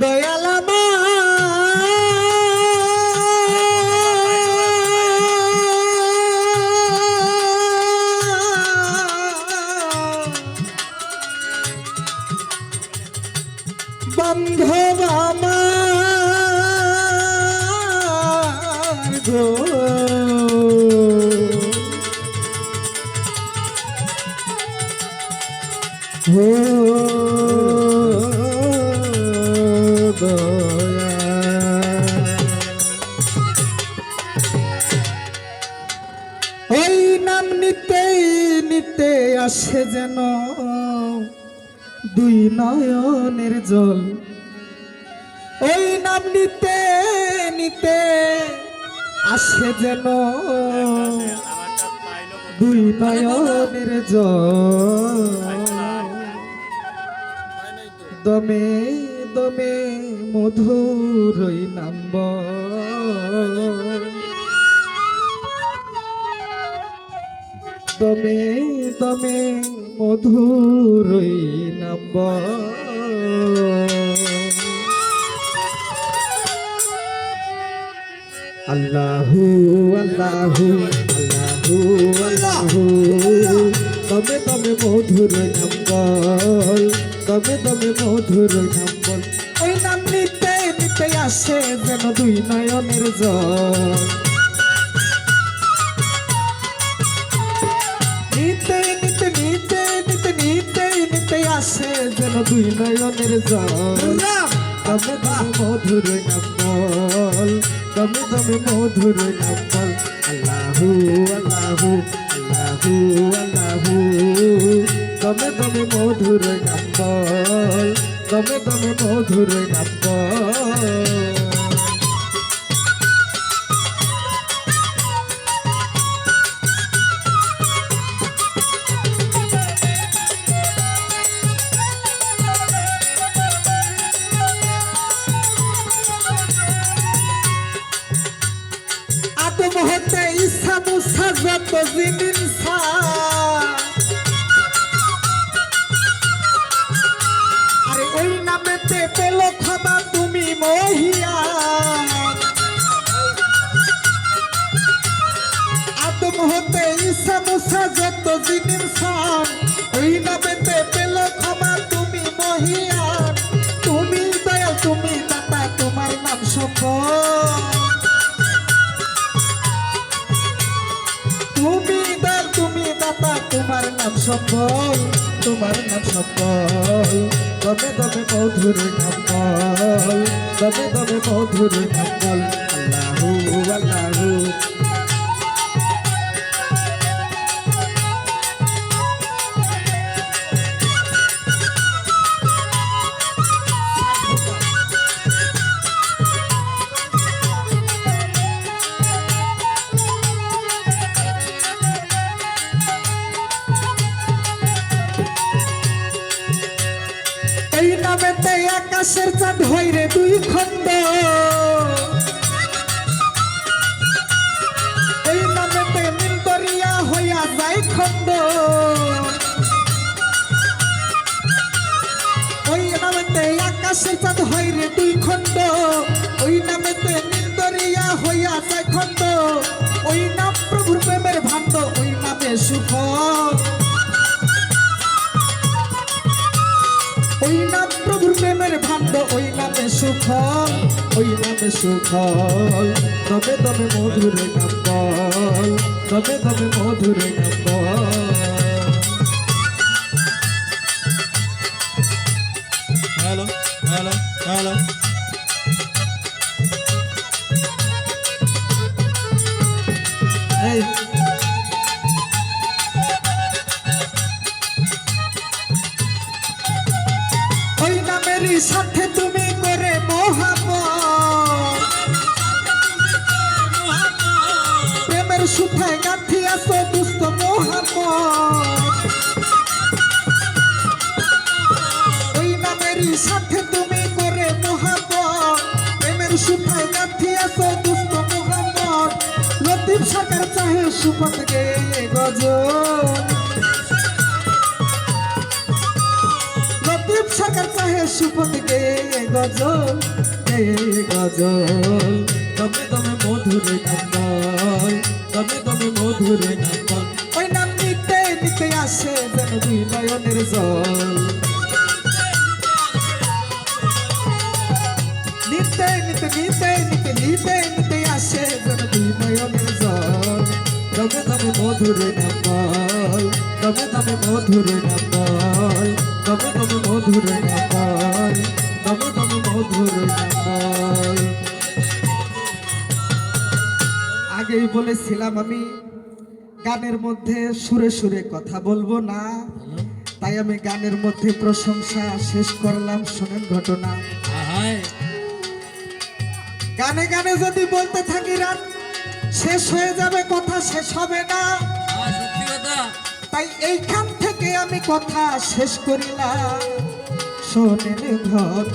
দয়ালামা ওই নাম নিতে নিতে আসে যেন দুই নয়নের জল। ওই নাম নিতে নিতে আসে যেন দুই নয়নের জল। দমে দমে মধুরই নাম্ব দমে দমে মধুরই নাম্ব আল্লাহু আল্লাহু আল্লাহু আল্লাহু। তবে তবে মধুর নাম্বল তবে তবে মধুর নাম্বল ওই নাম নিতে নিতে আসে যেন দুই নয়নের জল নিতে নিতে নিতে নিতে নিতে নিতে আসে যেন দুই নয়নের জল তবে তবে মধুর নাম্বল তবে তবে মধুর নাম্বল আল্লাহু আল্লাহু আল্লাহু আল্লাহু। তবে তবে মধুর নাম্বল তবে তবে মধুর নাম্বল আদম হতে ইসা মুসা মহিয়া আদম হতে ইসা মুসা যত ওই নামেতে পেল খাবা তুমি মহিয়া। তুমি দয়াল তুমি দাতা তোমার নাম সম্পদ তুমি দার তুমি দাতা, তোমার নাম সম্বল। তোমার নাম সম্বল তবে তবে মধুর নাম্বল তবে তবে মধুর নাম্বল আল্লাহু আল্লাহু। আকাশের চাঁদ হইরে দুই খণ্ড। এই নামেতে নিন্দরিয়া হইয়া যায় খণ্ড। ওই নামেতে আকাশের চাঁদ হইরে দুই খণ্ড। ওই নামেতে নিন্দরিয়া হইয়া যায় খণ্ড। ওই নাম প্রভুর প্রেমের ভাণ্ড, ওই নামে সুখ ওই নাম প্রভুর প্রেমের ভাণ্ড ওই নামে সুফল ওই নামে সুফল তবে তবে মধুর নাম বল তবে তবে মধুর নাম বল হ্যালো হ্যালো হ্যালো এই সুপথ গে গজল লতিফ সরকার চাহে সুপথ গে গজল গে গজল দমে দমে মধুরে নাম্বল দমে দমে মধুরে নাম্বল ওই নাম নিতে নিতে আসে যেন দুই নয়নের জল। দমে দমে মধুরে নাম্বল দমে দমে মধুরে নাম্বল দমে দমে মধুরে নাম্বল দমে দমে মধুরে নাম্বল আগেই বলেছিলাম আমি গানের মধ্যে সুরে সুরে কথা বলব না। তাই আমি গানের মধ্যে প্রশংসা শেষ করলাম শোনেন ঘটনা। গানে গানে যদি বলতে থাকি রাত শেষ হয়ে যাবে কথা শেষ হবে না। কথা। তাই এইখান থেকে আমি কথা শেষ করিলাম শোনেন ঘট